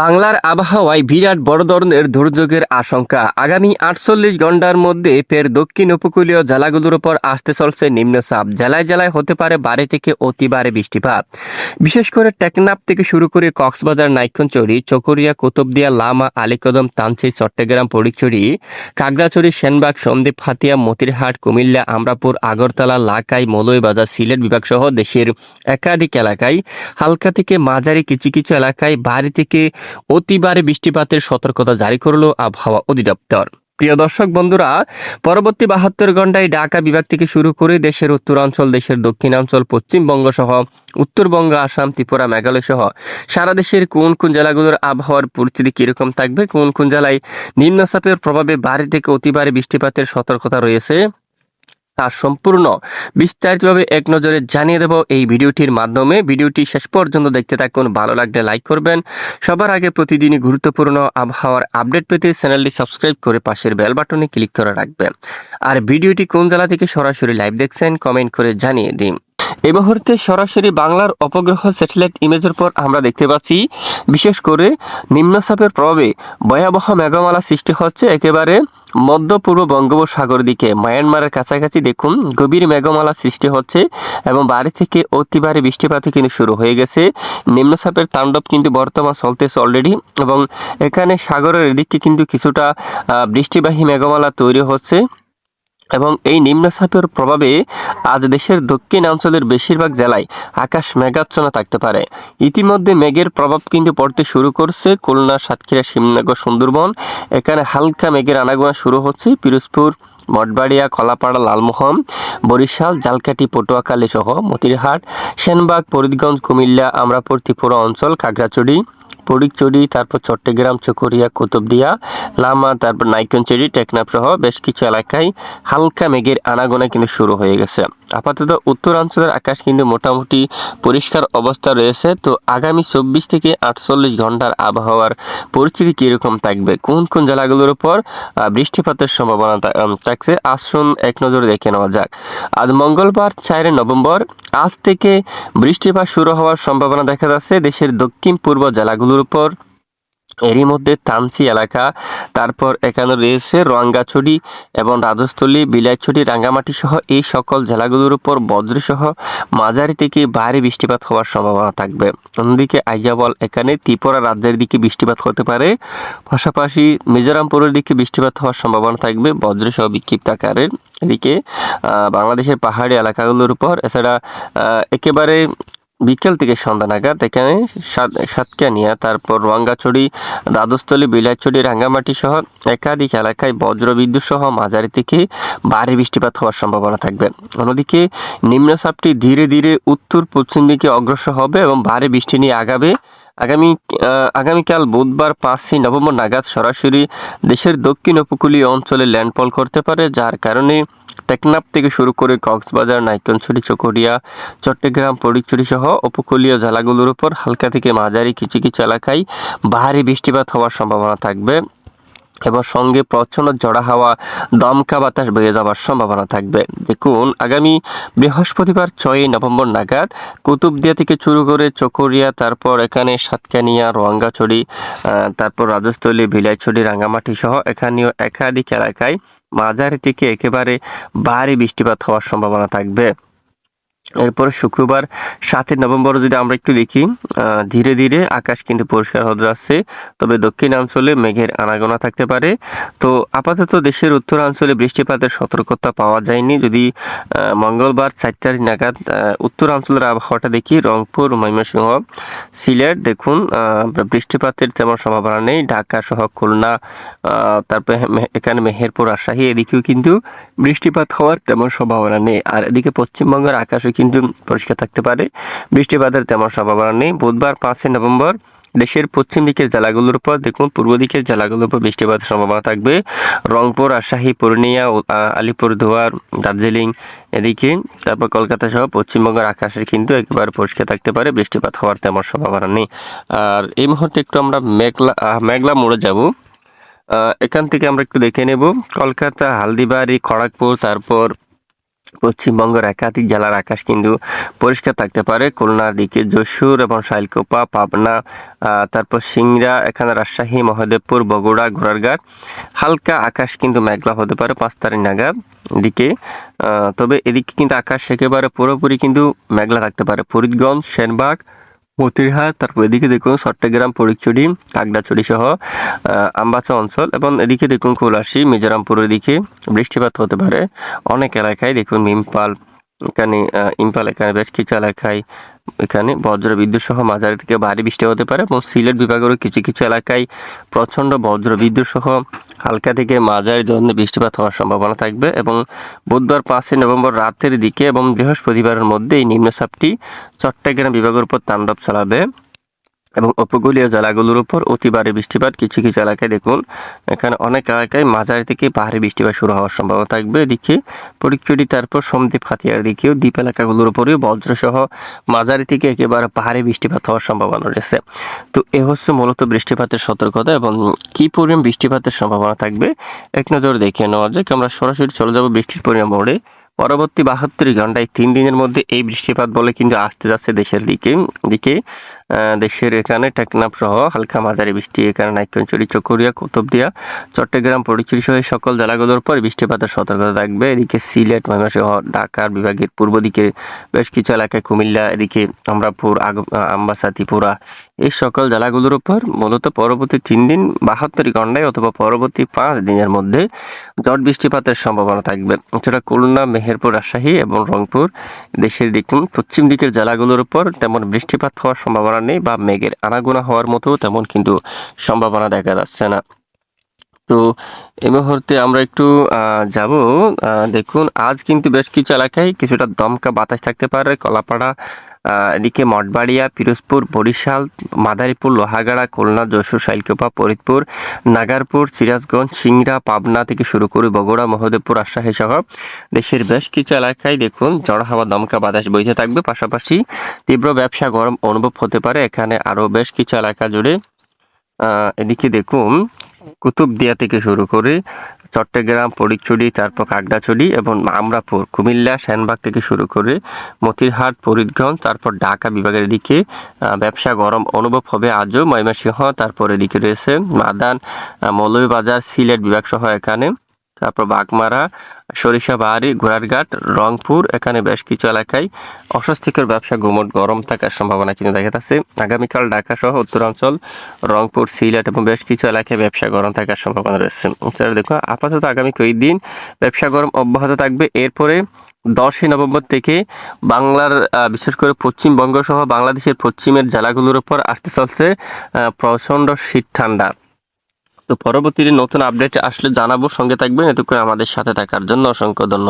বাংলার আবহাওয়ায় বিরাট বড় ধরনের দুর্যোগের আশঙ্কা। আগামী আটচল্লিশ ঘণ্টার মধ্যে ফের দক্ষিণ উপকূলীয় জেলাগুলোর উপর আসতে চলছে নিম্নচাপ জেলায় জেলায় হতে পারে বারে থেকে অতি বারে বৃষ্টিপাত। বিশেষ করে টেকনাপ থেকে শুরু করে কক্সবাজার, নাইক্ষণচড়ি, চকরিয়া, কুতুবদিয়া, লামা, আলীকদম তানচি চট্টগ্রাম পরিচড়ি খাগড়াছড়ি সেনবাগ, সন্দ্বীপ, হাতিয়া, মতিরহাট, কুমিল্লা, আমরাপুর, আগরতলা, লাকাই মৌলভীবাজার সিলেট বিভাগ সহ দেশের একাধিক এলাকায় হালকা থেকে মাঝারি কিছু কিছু এলাকায় ভারী থেকে অতিবারে বৃষ্টিপাতের সতর্কতা জারি করল আবহাওয়া অধিদপ্তর। প্রিয় দর্শক বন্ধুরা, পরবর্তী বাহাত্তর ঘন্টায় ঢাকা বিভাগ থেকে শুরু করে দেশের উত্তরাঞ্চল, দেশের দক্ষিণাঞ্চল পশ্চিমবঙ্গ সহ উত্তরবঙ্গ, আসাম, ত্রিপুরা মেঘালয় সহ সারা দেশের কোন কোন জেলাগুলোর আবহাওয়ার পরিস্থিতি কীরকম থাকবে, কোন কোন জেলায় নিম্নচাপের প্রভাবে ভারী থেকে অতিবারে বৃষ্টিপাতের সতর্কতা রয়েছে তা সম্পূর্ণ বিস্তারিতভাবে এক নজরে জানিয়ে দেব এই ভিডিওটির মাধ্যমে। ভিডিওটি শেষ পর্যন্ত দেখতে থাকুন, ভালো লাগলে লাইক করবেন। সবার আগে প্রতিদিনই গুরুত্বপূর্ণ আবহাওয়ার আপডেট পেতে চ্যানেলটি সাবস্ক্রাইব করে পাশের বেল বাটনে ক্লিক করে রাখবেন। আর ভিডিওটি কোন জেলা থেকে সরাসরি লাইভ দেখছেন কমেন্ট করে জানিয়ে দিন। এই মুহূর্তে সরাসরি বাংলার অপগ্রহ স্যাটেলাইট ইমেজের পর আমরা দেখতে পাচ্ছি, বিশেষ করে নিম্নচাপের প্রভাবে ভয়াবহ মেঘমালা সৃষ্টি হচ্ছে একেবারে মধ্য পূর্ব বঙ্গোপসাগর দিকে মায়ানমারের কাছাকাছি দেখুন গভীর মেঘমালা সৃষ্টি হচ্ছে এবং বাড়ি থেকে অতি ভারী বৃষ্টিপাত কিন্তু শুরু হয়ে গেছে। নিম্নচাপের তাণ্ডব কিন্তু বর্তমান চলতেছে অলরেডি এবং এখানে সাগরের দিকে কিন্তু কিছুটা বৃষ্টিবাহী মেঘমালা তৈরি হচ্ছে। এবং এই নিম্নচাপের প্রভাবে আজ দেশের দক্ষিণাঞ্চলের বেশিরভাগ জেলায় আকাশ মেঘাচ্ছন্ন থাকতে পারে। ইতিমধ্যে মেঘের প্রভাব কিন্তু পড়তে শুরু করছে খুলনা, সাতক্ষীরা শিবনগর সুন্দরবন। এখানে হালকা মেঘের আনাগোনা শুরু হচ্ছে পিরোজপুর, মঠবাড়িয়া কলাপাড়া লালমোহন, বরিশাল জালকাটি পটুয়াখালী সহ মতিরহাট, সেনবাগ, ফরিদগঞ্জ, কুমিল্লা, আমরাপুর, ত্রিপুরা অঞ্চল, খাগড়াছড়ি ফটিকছড়ি তারপর চট্টগ্রাম, চকরিয়া, কুতুবদিয়া, লামা, তারপর নাইকনচেরি টেকনাফ সহ বেশ কিছু এলাকায় হালকা মেঘের আনাগোনা কিন্তু শুরু হয়ে গেছে। আপাতত উত্তরাঞ্চলের আকাশ কিন্তু মোটামুটি পরিষ্কার অবস্থা রয়েছে। তো আগামী চব্বিশ থেকে আটচল্লিশ ঘণ্টার আবহাওয়ার পরিস্থিতি কীরকম থাকবে? কোন কোন জেলাগুলোর উপর বৃষ্টিপাতের সম্ভাবনা থাকছে? আসুন এক নজরে দেখে নেওয়া যাক। আজ মঙ্গলবার, চার নভেম্বর, আজ থেকে বৃষ্টিপাত শুরু হওয়ার সম্ভাবনা দেখা যাচ্ছে। দেশের দক্ষিণ পূর্ব জেলাগুলোর উপর এরই মধ্যে তামসি এলাকা। তারপর এখানে রয়েছে রঙ্গাছড়ি এবং রাজস্থলী, বিলাইছড়ি, রাঙ্গামাটি সহ এই সকল জেলাগুলোর উপর বজ্রসহ মাঝারি থেকে ভারী বৃষ্টিপাত হওয়ার সম্ভাবনা থাকবে। অন্যদিকে আইজাবল এখানে ত্রিপুরা রাজ্যের দিকে বৃষ্টিপাত হতে পারে। পাশাপাশি মিজোরামপুরের দিকে বৃষ্টিপাত হওয়ার সম্ভাবনা থাকবে বজ্রসহ বিক্ষিপ্ত আকারের এদিকে বাংলাদেশের পাহাড়ি এলাকাগুলোর উপর। এছাড়া একেবারে বিকেল থেকে সন্ধ্যা নাগাদ এখানে সাতকানিয়া তারপর রঙ্গাছড়ি রাজস্থলী, বিলাইছড়ি, রাঙ্গামাটি সহ একাধিক এলাকায় বজ্রবিদ্যুৎ সহ মাঝারি থেকে ভারী বৃষ্টিপাত হওয়ার সম্ভাবনা থাকবে। অন্যদিকে নিম্নচাপটি ধীরে ধীরে উত্তর পশ্চিম দিকে অগ্রসর হবে এবং ভারী বৃষ্টি নিয়ে আগাবে। আগামী আগামীকাল বুধবার পাঁচই নভেম্বর নাগাদ সরাসরি দেশের দক্ষিণ উপকূলীয় অঞ্চলে ল্যান্ডফল করতে পারে, যার কারণে টেকনাফ থেকে শুরু করে কক্সবাজার নাইকনছড়ি চকরিয়া, চট্টগ্রাম, পরিচুরি সহ উপকূলীয় জেলাগুলোর উপর হালকা থেকে মাঝারি কিছু কিছু এলাকায় ভারী বৃষ্টিপাত হওয়ার সম্ভাবনা থাকবে। এবং সঙ্গে প্রচণ্ড জড়া হাওয়া, দমকা বাতাস বয়ে যাওয়ার সম্ভাবনা থাকবে। দেখুন, আগামী বৃহস্পতিবার ছয়ই নভেম্বর নাগাদ কুতুবদিয়া থেকে শুরু করে চকরিয়া, তারপর এখানে সাতকানিয়া, রোয়াঙ্গাছড়ি তারপর রাজস্থলী, ভিলাইছড়ি, রাঙ্গামাটি সহ এখানেও একাধিক এলাকায় মাঝারি থেকে একেবারে ভারী বৃষ্টিপাত হওয়ার সম্ভাবনা থাকবে। এরপর শুক্রবার সাতই নভেম্বর যদি আমরা একটু দেখি ধীরে ধীরে আকাশ কিন্তু পরিষ্কার হতে যাচ্ছে, তবে দক্ষিণাঞ্চলে মেঘের আনাগোনা থাকতে পারে। তো আপাতত দেশের উত্তরাঞ্চলে বৃষ্টিপাতের সতর্কতা পাওয়া যায়নি। যদি মঙ্গলবার চার তারিখ নাগাদ উত্তরাঞ্চলের আবহাওয়াটা দেখি, রংপুর, ময়মনসিংহ, সিলেট, দেখুন বৃষ্টিপাতের তেমন সম্ভাবনা নেই। ঢাকা সহ খুলনা তারপরে এখানে মেহেরপুর, রাজশাহী, এদিকেও কিন্তু বৃষ্টিপাত হওয়ার তেমন সম্ভাবনা নেই। আর এদিকে পশ্চিমবঙ্গের আকাশও কিন্তু পরিষ্কার থাকতে পারে। বৃষ্টিপাতের তেমন সম্ভাবনা নেই। বুধবার পাঁচই নভেম্বর দেশের পশ্চিম দিকের জেলাগুলোর উপর দেখুন পূর্ব দিকের জেলাগুলোর উপর বৃষ্টিপাতের সম্ভাবনা থাকবে। রংপুর রাজশাহী পূর্ণিয়া ও, আহ, আলিপুরদুয়ার দার্জিলিং এদিকে। তারপর কলকাতা সহ পশ্চিমবঙ্গের আকাশে কিন্তু একেবারে পরিষ্কার থাকতে পারে। বৃষ্টিপাত হওয়ার তেমন সম্ভাবনা নেই। আর এই মুহূর্তে একটু আমরা মেঘলা মেঘলা মোড়ে যাব। এখান থেকে আমরা একটু দেখে নেব। কলকাতা হালদিবাড়ি খড়গপুর তারপর পশ্চিমবঙ্গের একাধিক জেলার আকাশ কিন্তু পরিষ্কার থাকতে পারে। খুলনার দিকে যশোর এবং শাইলকোপা, পাবনা তারপর সিংড়া, এখানে রাজশাহী, মহাদেবপুর, বগুড়া, ঘোড়ারঘাট। হালকা আকাশ কিন্তু মেঘলা হতে পারে, পাঁচ তারিখ নাগাদ দিকে। তবে এদিকে কিন্তু আকাশ একেবারে পুরোপুরি কিন্তু মেঘলা থাকতে পারে। ফরিদগঞ্জ, সেনবাগ মতিরহাট তারপর এদিকে দেখুন চট্টগ্রাম ফরিদচুরি কাকড়াছড়ি সহ আহ, আমবাসা অঞ্চল এবং এদিকে দেখুন কৈলাসী মিজোরামপুরের দিকে বৃষ্টিপাত হতে পারে। অনেক এলাকায় দেখুন ইম্পাল এখানে ইম্পাল এখানে বেশ কিছু এলাকায় এখানে বজ্র বিদ্যুৎ সহ মাঝারি থেকে ভারী বৃষ্টি হতে পারে এবং সিলেট বিভাগেরও কিছু কিছু এলাকায় প্রচণ্ড বজ্র বিদ্যুৎ সহ হালকা থেকে মাঝারি ধরনের বৃষ্টিপাত হওয়ার সম্ভাবনা থাকবে এবং বুধবার পাঁচই নভেম্বর রাতের দিকে এবং বৃহস্পতিবারের মধ্যে এই নিম্নচাপটি চট্টগ্রাম বিভাগের উপর তাণ্ডব চালাবে। এবং উপকূলীয় জেলাগুলোর উপর অতি ভারী বৃষ্টিপাত কিছু কিছু এলাকায় দেখুন। এখানে অনেক এলাকায় মাঝারি থেকে ভারী বৃষ্টিপাত শুরু হওয়ার সম্ভাবনা থাকবে। এদিকে পরিচুরি, তারপর সমদ্বীপ হাতিয়ার দিকেও দ্বীপ এলাকাগুলোর উপরেও বজ্রসহ মাঝারি থেকে একেবারে পাহাড়ি বৃষ্টিপাত হওয়ার সম্ভাবনা রয়েছে। তো এ হচ্ছে মূলত বৃষ্টিপাতের সতর্কতা এবং কি পরিমাণ বৃষ্টিপাতের সম্ভাবনা থাকবে, এক নজর দেখে নেওয়া যাক। আমরা সরাসরি চলে যাব বৃষ্টির পরিমাণ মোড়ে। পরবর্তী বাহাত্তর ঘন্টায় তিন দিনের মধ্যে এই বৃষ্টিপাত বলে কিন্তু আসতে যাচ্ছে দেশের দিকে। দিকে দেশের এখানে টেকনাফ সহ হালকা মাঝারি বৃষ্টি এখানে নাইকঞ্চুরি চকরিয়া কুতুবদিয়া চট্টগ্রাম, পরিচুরি সহ সকল জেলাগুলোর পর বৃষ্টিপাতের সতর্কতা থাকবে। এদিকে সিলেট, ময়মনসিংহ, ঢাকার বিভাগের পূর্ব দিকে বেশ কিছু এলাকায় কুমিল্লা, এদিকে আমরাপুর আমবাসা ত্রিপুরা এই সকল জেলাগুলোর উপর মূলত পরবর্তী তিন দিন বাহাত্তর ঘন্টায় অথবা পরবর্তী পাঁচ দিনের মধ্যে ঝড় বৃষ্টিপাতের সম্ভাবনা থাকবে। এছাড়া খুলনা, মেহেরপুর, রাজশাহী এবং রংপুর দেশের দেখুন পশ্চিম দিকের জেলাগুলোর উপর তেমন বৃষ্টিপাত হওয়ার সম্ভাবনা নেই বা মেঘের আনাগোনা হওয়ার মতো তেমন কিন্তু সম্ভাবনা দেখা যাচ্ছে না। তো এই মুহূর্তে আমরা একটু যাব। দেখুন, আজ কিন্তু বেশ কিছু এলাকায় কিছুটা দমকা বাতাস থাকতে পারে। কলাপাড়া এদিকে মঠবাড়িয়া, পিরোজপুর, বরিশাল, মাদারীপুর, লোহাগাড়া, খুলনা, যশোর, শাইলকোপা, ফরিদপুর, নাগারপুর, সিরাজগঞ্জ, সিংড়া, পাবনা থেকে শুরু করে বগুড়া, মহদেবপুর, রাজশাহী সহ দেশের বেশ কিছু এলাকায় দেখুন ঝড় হাওয়া দমকা বাতাস বইতে থাকবে। পাশাপাশি তীব্র ব্যবসা গরম অনুভব হতে পারে। এখানে আরও বেশ কিছু এলাকা জুড়ে এদিকে দেখুন, কুতুবদিয়া থেকে শুরু করে চট্টগ্রাম ফটিকছড়ি তারপর কাকড়াছড়ি এবং আমরাপুর, কুমিল্লা, সেনবাগ থেকে শুরু করে মতিরহাট, ফরিদগঞ্জ, তারপর ঢাকা বিভাগের দিকে ব্যবসা গরম অনুভব হবে আজও ময়মনসিংহ, তারপর এদিকে রয়েছে মাদান মৌলভীবাজার, সিলেট বিভাগ সহ এখানে। তারপর বাগমারা সরিষাবাড়ি ঘোড়ারঘাট রংপুর এখানে বেশ কিছু এলাকায় অস্বস্তিকর ব্যবসা গুমট গরম থাকার সম্ভাবনা কিন্তু দেখা যাচ্ছে। আগামীকাল ঢাকা সহ উত্তরাঞ্চল রংপুর সিলেট এবং বেশ কিছু এলাকায় ব্যবসা গরম থাকার সম্ভাবনা রয়েছে। এছাড়া দেখো আপাতত আগামী কয়েকদিন ব্যবসা গরম অব্যাহত থাকবে। এরপরে দশই নভেম্বর থেকে বাংলার বিশেষ করে পশ্চিমবঙ্গ সহ বাংলাদেশের পশ্চিমের জেলাগুলোর উপর আসতে চলছে আহ, প্রচণ্ড শীত ঠান্ডা। তো পরবর্তীতে নতুন আপডেট আসলে জানাব, সঙ্গে থাকবেন, এতক্ষণ আমাদের সাথে থাকার জন্য অসংখ্য ধন্যবাদ।